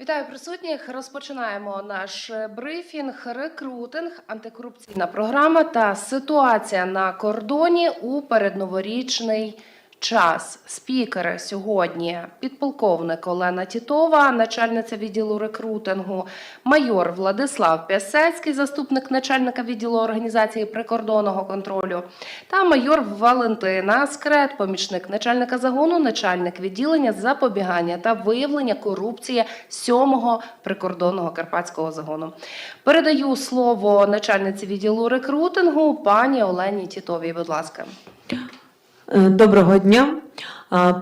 Вітаю присутніх. Розпочинаємо наш е, брифінг, рекрутинг, антикорупційна програма та ситуація на кордоні у передноворічний час. Спікери сьогодні підполковник Олена Тітова, начальниця відділу рекрутингу, майор Владислав Пясецький, заступник начальника відділу організації прикордонного контролю, та майор Валентина Скрет, помічник начальника загону, начальник відділення запобігання та виявлення корупції 7-го прикордонного карпатського загону. Передаю слово начальниці відділу рекрутингу пані Олені Тітовій. Будь ласка. Е, Доброго дня.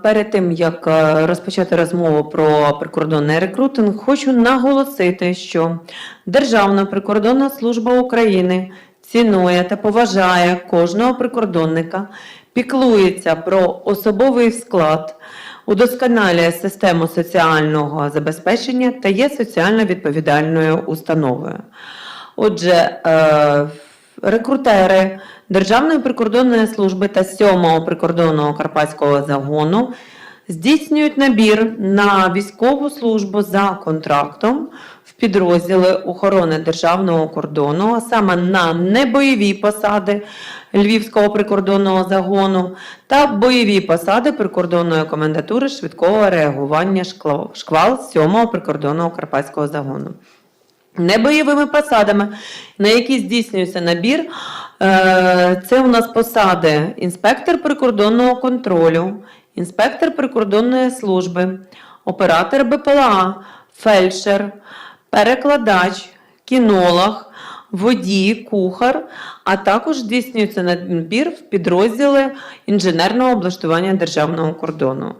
Перед тим як е, розпочати розмову про прикордонний рекрутинг, хочу наголосити, що Державна прикордонна служба України цінує та поважає кожного прикордонника, піклується про особовий склад, удосконалює систему соціального забезпечення та є соціально відповідальною установою. Отже, е, рекрутери Державної прикордонної служби та 7-го прикордонного карпатського загону здійснюють набір на військову службу за контрактом в підрозділи охорони державного кордону, а саме на небойові посади Львівського прикордонного загону та бойові посади прикордонної комендатури швидкого реагування шквал 7-го прикордонного карпатського загону небойовими посадами, на які здійснюється набір. Е, Це у нас посади інспектор прикордонного контролю, інспектор прикордонної служби, оператор БПЛА, фельдшер, перекладач, кінолог, водій, кухар, а також здійснюється набір в підрозділи інженерного облаштування державного кордону.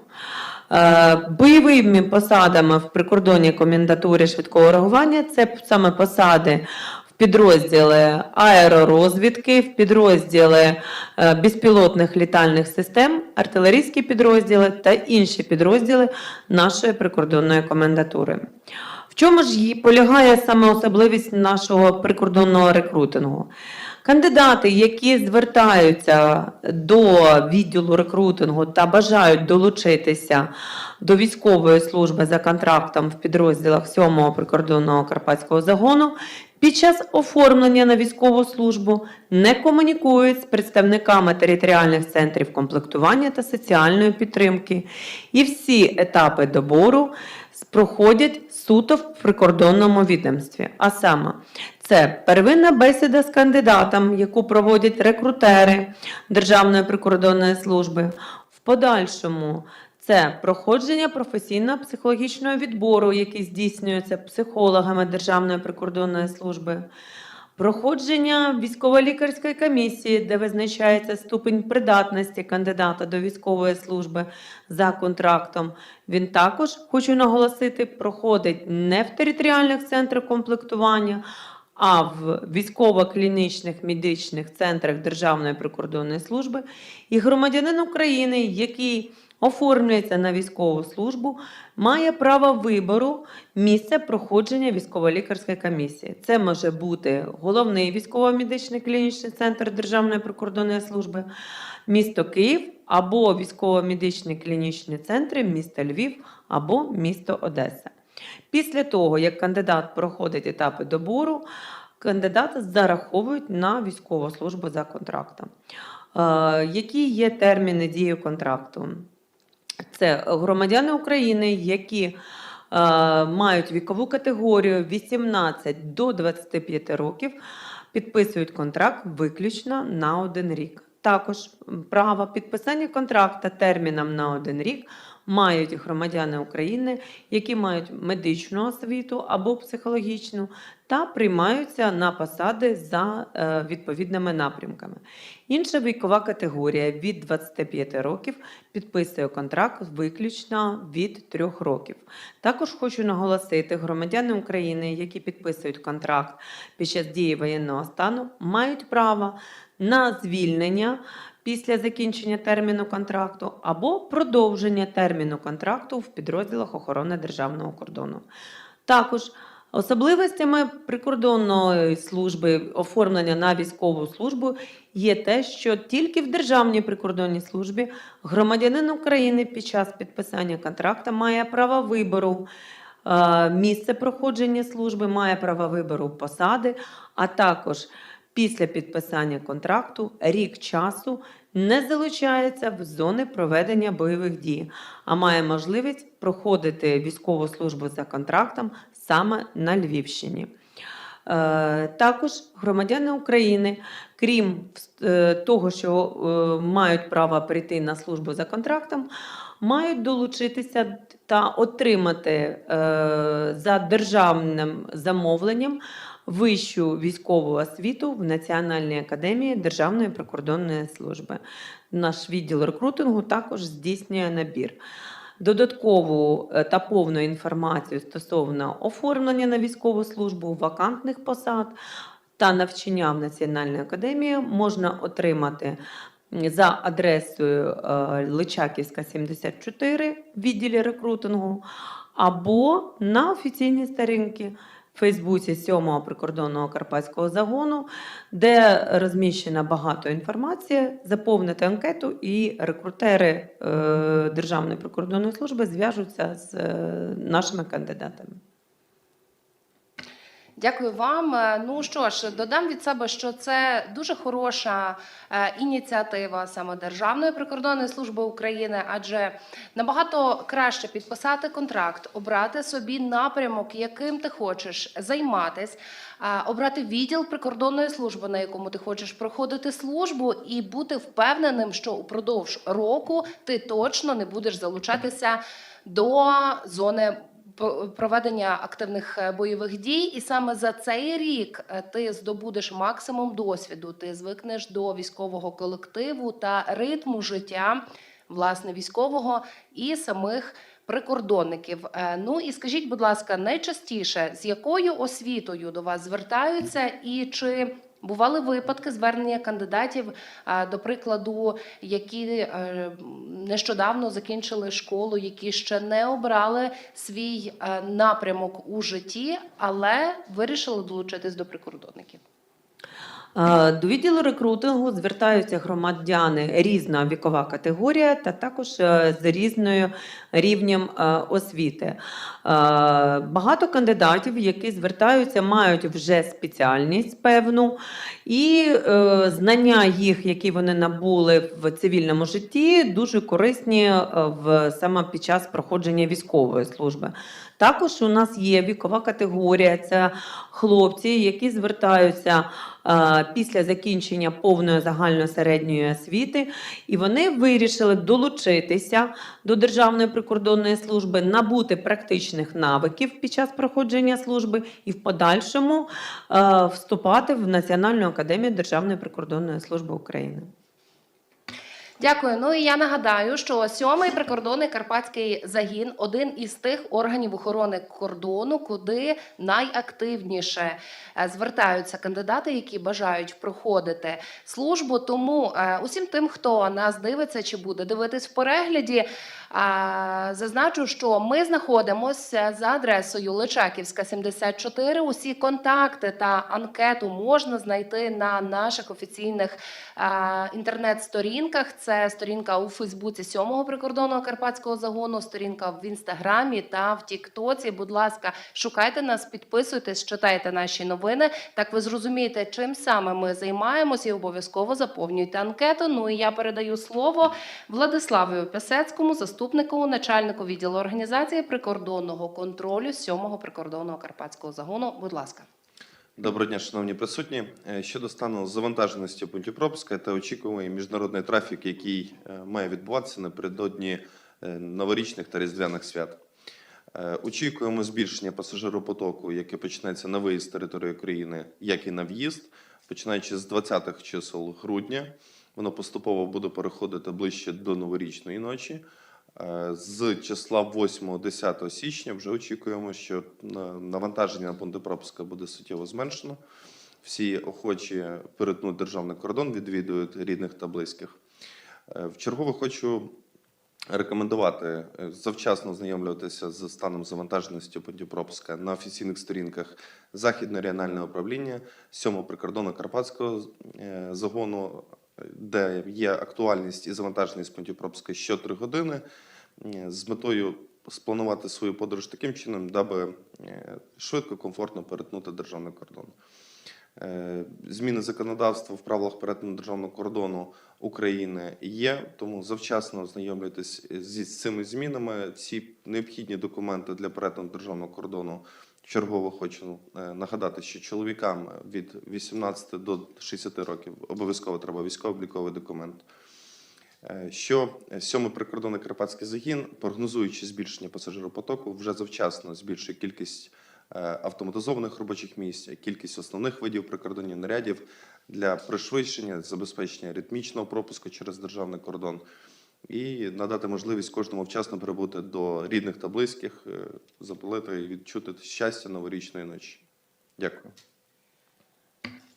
Е, Бойовими посадами в прикордонній комендатурі швидкого реагування це саме посади в підрозділи аеророзвідки, в підрозділи е, безпілотних літальних систем, артилерійські підрозділи та інші підрозділи нашої прикордонної комендатури. В чому ж полягає саме особливість нашого прикордонного рекрутингу? Кандидати, які звертаються до відділу рекрутингу та бажають долучитися до військової служби за контрактом в підрозділах 7-го прикордонного карпатського загону, під час оформлення на військову службу не комунікують з представниками територіальних центрів комплектування та соціальної підтримки, і всі етапи добору проходять суто в прикордонному відомстві. А саме, це первинна бесіда з кандидатом, яку проводять рекрутери Державної прикордонної служби. В подальшому це проходження професійно-психологічного відбору, який здійснюється психологами Державної прикордонної служби. Проходження військово-лікарської комісії, де визначається ступень придатності кандидата до військової служби за контрактом. Він також, хочу наголосити, проходить не в територіальних центрах комплектування, а в військово-клінічних медичних центрах Державної прикордонної служби. І громадянин України, який оформлюється на військову службу, має право вибору місця проходження військово-лікарської комісії. Це може бути головний військово-медичний клінічний центр Державної прикордонної служби, місто Київ або військово-медичні клінічні центри міста Львів або місто Одеса. Після того, як кандидат проходить етапи добору, кандидата зараховують на військову службу за контрактом. Е, Які є терміни дії контракту? Це громадяни України, які е, мають вікову категорію 18 до 25 років, підписують контракт виключно на один рік. Також право підписання контракта терміном на один рік мають громадяни України, які мають медичну освіту або психологічну, та приймаються на посади за е, відповідними напрямками. Інша вікова категорія від 25 років підписує контракт виключно від 3 років. Також хочу наголосити, громадяни України, які підписують контракт під час дії воєнного стану, мають право на звільнення після закінчення терміну контракту або продовження терміну контракту в підрозділах охорони державного кордону. Також особливостями прикордонної служби оформлення на військову службу є те, що тільки в Державній прикордонній службі громадянин України під час підписання контракту має право вибору е, місце проходження служби, має право вибору посади, а також після підписання контракту рік часу не залучається в зони проведення бойових дій, а має можливість проходити військову службу за контрактом саме на Львівщині. Е, Також громадяни України, крім е, того, що е, мають право прийти на службу за контрактом, мають долучитися та отримати за державним замовленням вищу військову освіту в Національній академії Державної прикордонної служби. Наш відділ рекрутингу також здійснює набір. Додаткову е, та повну інформацію стосовно оформлення на військову службу, вакантних посад та навчання в Національній академії можна отримати за адресою е, Личаківська, 74 в відділі рекрутингу, або на офіційній сторінці Фейсбуці 7-го прикордонного карпатського загону, де розміщена багато інформації. Заповнити анкету, і рекрутери е, Державної прикордонної служби зв'яжуться з е, нашими кандидатами. Дякую вам. Е, Ну що ж, додам від себе, що це дуже хороша е, ініціатива саме Державної прикордонної служби України, адже набагато краще підписати контракт, обрати собі напрямок, яким ти хочеш займатись, е, обрати відділ прикордонної служби, на якому ти хочеш проходити службу, і бути впевненим, що упродовж року ти точно не будеш залучатися до зони проведення активних е, бойових дій, і саме за цей рік е, ти здобудеш максимум досвіду. Ти звикнеш до військового колективу та ритму життя власне військового і самих прикордонників. Е, Ну і скажіть, будь ласка, найчастіше з якою освітою до вас звертаються, і чи бували випадки звернення кандидатів, до прикладу, які е, нещодавно закінчили школу, які ще не обрали свій е, напрямок у житті, але вирішили долучитись до прикордонників. Е, До відділу рекрутингу звертаються громадяни різна вікова категорія та також е, з різною рівнем е, освіти. Багато кандидатів, які звертаються, мають вже спеціальність певну, і знання їх, які вони набули в цивільному житті, дуже корисні в саме під час проходження військової служби. Також у нас є вікова категорія, це хлопці, які звертаються е, після закінчення повної загальної середньої освіти, і вони вирішили долучитися до Державної прикордонної служби, набути практичних навиків під час проходження служби і в подальшому е, вступати в Національну академію Державної прикордонної служби України. Дякую. Ну і я нагадаю, що сьомий прикордонний карпатський загін один із тих органів охорони кордону, куди найактивніше е, звертаються кандидати, які бажають проходити службу. Тому е, усім тим, хто нас дивиться чи буде дивитись в перегляді. Зазначу, що ми знаходимося за адресою Личаківська, 74. Усі контакти та анкету можна знайти на наших офіційних інтернет-сторінках. Це сторінка у Фейсбуці 7-го прикордонного карпатського загону, сторінка в інстаграмі та в Тіктоці. Будь ласка, шукайте нас, підписуйтесь, читайте наші новини. Так ви зрозумієте, чим саме ми займаємося, і обов'язково заповнюйте анкету. Ну і я передаю слово Владиславу Пясецькому, заступнику начальнику відділу організації прикордонного контролю 7-го прикордонного карпатського загону. Будь ласка. Доброго дня, шановні присутні. Е, Щодо стану завантаженості пунктів пропуска та очікуваний міжнародний трафік, який е, має відбуватися напередодні е, новорічних та різдвяних свят. Очікуємо збільшення пасажиропотоку, яке почнеться на виїзд з території України, як і на в'їзд, починаючи з 20-х чисел грудня. Воно поступово буде переходити ближче до новорічної ночі. Е, З числа 8-10 січня вже очікуємо, що на- навантаження на пункти пропуска буде суттєво зменшено. Всі охочі перетнути державний кордон відвідують рідних та близьких. Е, Вчергове хочу рекомендувати е, завчасно ознайомлюватися з станом завантаженості пунктів пропуска на офіційних сторінках Західного регіонального управління 7-го прикордонно карпатського е, загону, е, де є актуальність і завантаженість пунктів пропуска що 3 години е, з метою спланувати свою подорож таким чином, даби е, швидко, комфортно перетнути державний кордон. Е, Зміни законодавства в правилах перетину державного кордону України є, тому завчасно ознайомлюйтесь з цими змінами. Всі необхідні документи для перетину державного кордону. Чергово хочу е, нагадати, що чоловікам від 18 до 60 років обов'язково треба військово-обліковий документ. Е, Що сьомий прикордонний Карпатський загін, прогнозуючи збільшення пасажиропотоку, вже завчасно збільшує кількість е, автоматизованих робочих місць, кількість основних видів прикордонних нарядів для пришвидшення, забезпечення ритмічного пропуску через державний кордон і надати можливість кожному вчасно прибути до рідних та близьких, е, запалити і відчути щастя новорічної ночі. Дякую.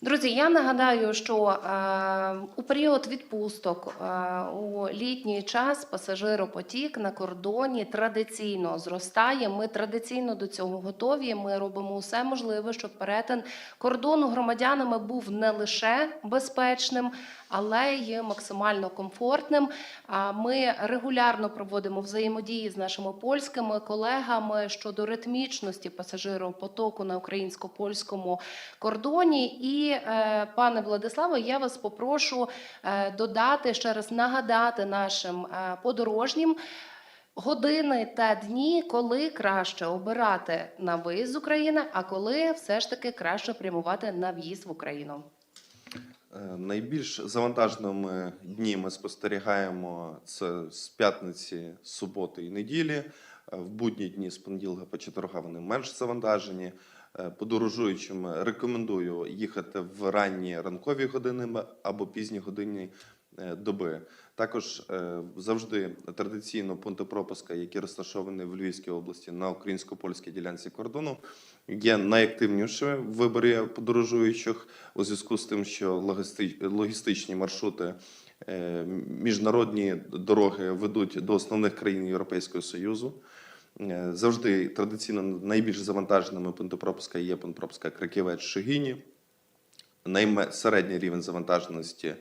Друзі, я нагадаю, що е, у період відпусток е, у літній час пасажиропотік на кордоні традиційно зростає. Ми традиційно до цього готові. Ми робимо усе можливе, щоб перетин кордону громадянами був не лише безпечним, але й максимально комфортним. А Ми регулярно проводимо взаємодії з нашими польськими колегами щодо ритмічності пасажиропотоку на українсько-польському кордоні. І, е, пане Владиславе, я вас попрошу е, додати ще раз нагадати нашим е, подорожнім. Години та дні, коли краще обирати на виїзд з України, а коли все ж таки краще прямувати на в'їзд в Україну. Найбільш завантаженими дні ми спостерігаємо це з п'ятниці, суботи і неділі. В будні дні з понеділка по четверга вони менш завантажені. Е, Подорожуючим рекомендую їхати в ранні ранкові години або пізні години е, доби. Також е, завжди традиційно пункти пропуска, які розташовані в Львівській області на українсько-польській ділянці кордону, є найактивнішими в виборі подорожуючих у зв'язку з тим, що логісти- логістичні маршрути, е, міжнародні дороги ведуть до основних країн Європейського Союзу. Е, Завжди традиційно найбільш завантаженими пункти пропуска є пункт пропуска Краківець Шигіні. Середній рівень завантаженості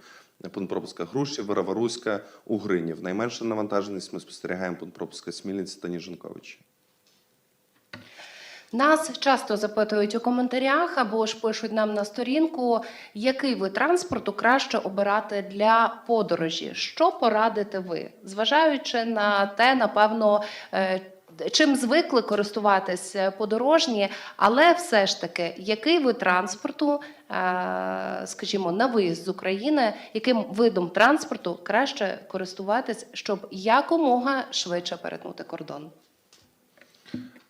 пункт пропуска Грушів, Раваруська, Угринів. Найменша навантаженість ми спостерігаємо пункт Смілінці та Ніжинковичі. Нас часто запитують у коментарях або ж пишуть нам на сторінку, який вид транспорту краще обирати для подорожі. Що порадите ви, зважаючи на те, напевно. Чим звикли користуватись подорожні, але все ж таки, який вид транспорту, е, скажімо, на виїзд з України, яким видом транспорту краще користуватись, щоб якомога швидше перетнути кордон?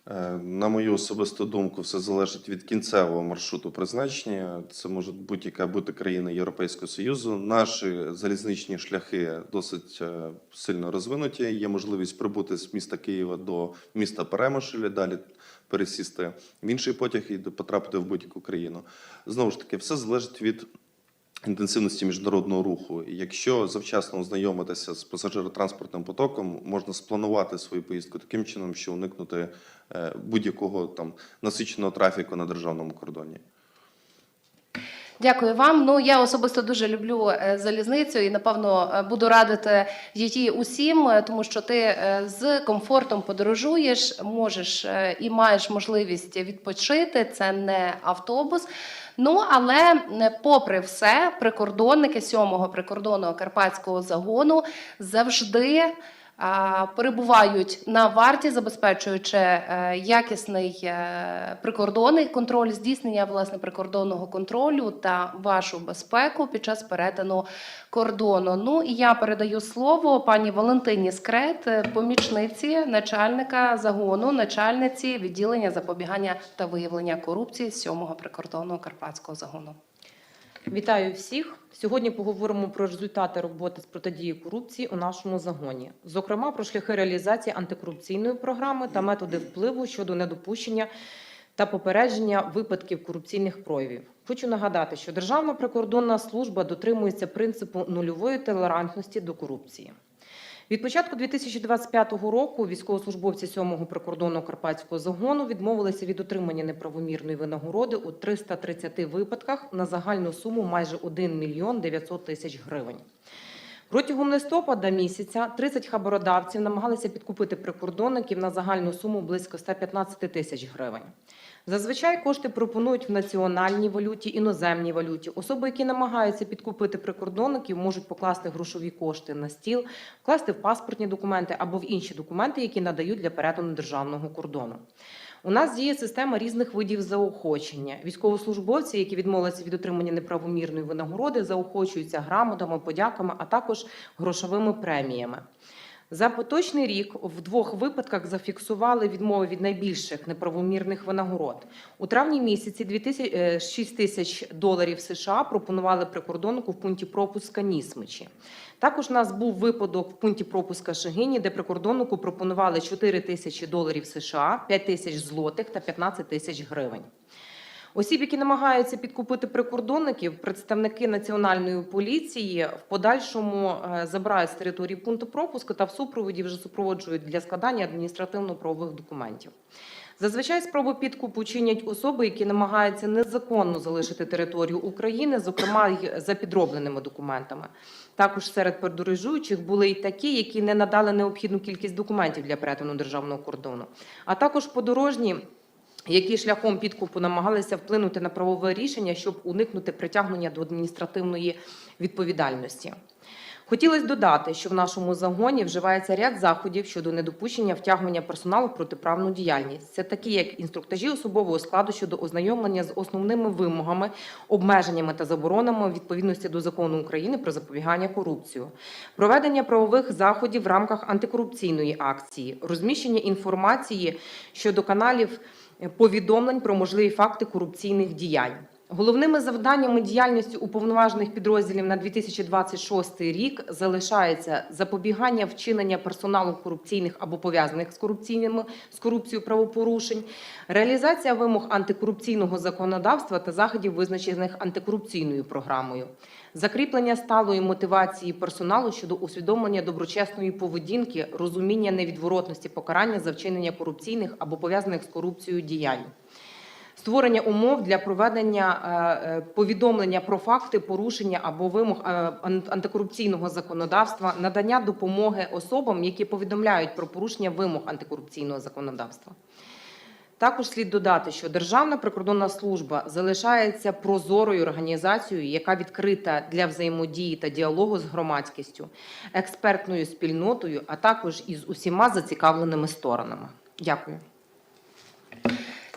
Е, На мою особисту думку, все залежить від кінцевого маршруту призначення. Це може будь-яка бути країна Європейського Союзу. Наші залізничні шляхи досить е, сильно розвинуті. Є можливість прибути з міста Києва до міста Перемишль, далі пересісти в інший потяг і потрапити в будь-яку країну. Знову ж таки, все залежить від інтенсивності міжнародного руху. Якщо завчасно ознайомитися з пасажиротранспортним потоком, можна спланувати свою поїздку таким чином, що уникнути е, будь-якого там насиченого трафіку на державному кордоні. Дякую вам. Ну я особисто дуже люблю е, залізницю і напевно е, буду радити її усім, тому що ти з комфортом подорожуєш, можеш і маєш можливість відпочити. Це не автобус. Ну але попри все, прикордонники сьомого прикордонного карпатського загону завжди. Перебувають на варті, забезпечуючи е, якісний е, прикордонний контроль, здійснення власне прикордонного контролю та вашу безпеку під час перетину кордону. Ну і я передаю слово пані Валентині Скрет, е, помічниці начальника загону, начальниці відділення запобігання та виявлення корупції сьомого прикордонного карпатського загону. Вітаю всіх! Сьогодні поговоримо про результати роботи з протидії корупції у нашому загоні, зокрема про шляхи реалізації антикорупційної програми та методи впливу щодо недопущення та попередження випадків корупційних проявів. Хочу нагадати, що Державна прикордонна служба дотримується принципу нульової толерантності до корупції. Від початку 2025 року військовослужбовці 7-го прикордонного карпатського загону відмовилися від отримання неправомірної винагороди у 330 випадках на загальну суму майже 1 мільйон 900 тисяч гривень. Протягом листопада місяця 30 хабародавців намагалися підкупити прикордонників на загальну суму близько 115 тисяч гривень. Зазвичай кошти пропонують в національній валюті, іноземній валюті. Особи, які намагаються підкупити прикордонників, можуть покласти грошові кошти на стіл, вкласти в паспортні документи або в інші документи, які надають для перетину державного кордону. У нас діє система різних видів заохочення. Військовослужбовці, які відмовилися від отримання неправомірної винагороди, заохочуються грамотами, подяками, а також грошовими преміями. За поточний рік в двох випадках зафіксували відмови від найбільших неправомірних винагород. У травні місяці 2000, е, 6 тисяч доларів США пропонували прикордоннику в пункті пропуска Нісмичі. Також у нас був випадок в пункті пропуска Шегині, де прикордоннику пропонували 4 тисячі доларів США, 5 тисяч злотих та 15 тисяч гривень. Осіб, які намагаються підкупити прикордонників, представники національної поліції в подальшому е, забирають з території пункту пропуску та в супроводі вже супроводжують для складання адміністративно-правових документів. Зазвичай спроби підкупу чинять особи, які намагаються незаконно залишити територію України, зокрема й за підробленими документами. Також серед подорожуючих були й такі, які не надали необхідну кількість документів для перетину державного кордону, а також подорожні які шляхом підкупу намагалися вплинути на правове рішення, щоб уникнути притягнення до адміністративної відповідальності. Хотілося додати, що в нашому загоні вживається ряд заходів щодо недопущення втягнення персоналу в протиправну діяльність. Це такі, як інструктажі особового складу щодо ознайомлення з основними вимогами, обмеженнями та заборонами відповідності до закону України про запобігання корупцію, проведення правових заходів в рамках антикорупційної акції, розміщення інформації щодо каналів повідомлень про можливі факти корупційних діянь. Головними завданнями діяльності уповноважених підрозділів на 2026 рік залишається запобігання вчинення персоналу корупційних або пов'язаних з корупційними з корупцією правопорушень, реалізація вимог антикорупційного законодавства та заходів, визначених антикорупційною програмою, закріплення сталої мотивації персоналу щодо усвідомлення доброчесної поведінки, розуміння невідворотності покарання за вчинення корупційних або пов'язаних з корупцією діянь. Створення умов для проведення е, е, повідомлення про факти порушення або вимог е, антикорупційного законодавства, надання допомоги особам, які повідомляють про порушення вимог антикорупційного законодавства. Також слід додати, що Державна прикордонна служба залишається прозорою організацією, яка відкрита для взаємодії та діалогу з громадськістю, експертною спільнотою, а також із усіма зацікавленими сторонами. Дякую.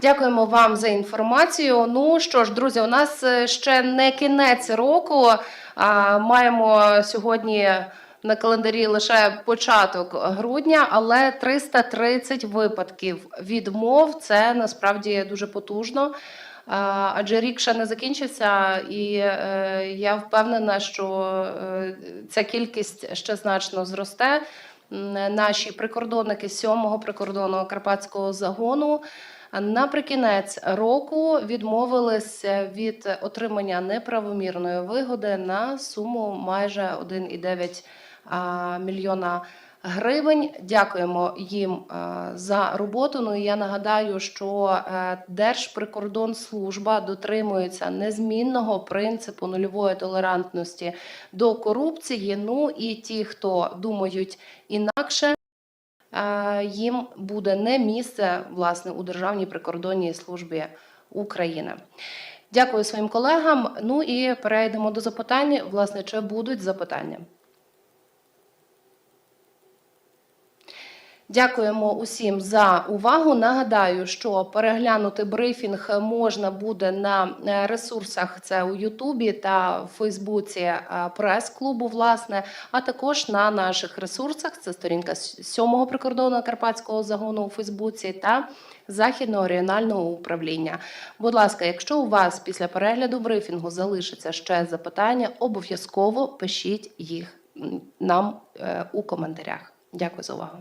Дякуємо вам за інформацію. Ну що ж, друзі, у нас е, ще не кінець року. А, маємо сьогодні на календарі лише початок грудня, але 330 випадків відмов це насправді дуже потужно. Адже рік ще не закінчився, і е, я впевнена, що е, ця кількість ще значно зросте. Наші прикордонники 7-го прикордонного карпатського загону Наприкінець року відмовилися від отримання неправомірної вигоди на суму майже 1,9 а, мільйона гривень. Дякуємо їм за роботу. Ну і я нагадаю, що е, Держприкордонслужба дотримується незмінного принципу нульової толерантності до корупції. Ну і ті, хто думають інакше їм буде не місце власне у Державній прикордонній службі України. Дякую своїм колегам. Ну і перейдемо до запитань. Власне, чи будуть запитання? Дякуємо усім за увагу. Нагадаю, що переглянути брифінг можна буде на е, ресурсах. Це у Ютубі та в Фейсбуці е, прес-клубу, власне, а також на наших ресурсах. Це сторінка 7-го прикордонного карпатського загону у Фейсбуці та Західного регіонального управління. Будь ласка, якщо у вас після перегляду брифінгу залишиться ще запитання, обов'язково пишіть їх нам е, у коментарях. Дякую за увагу.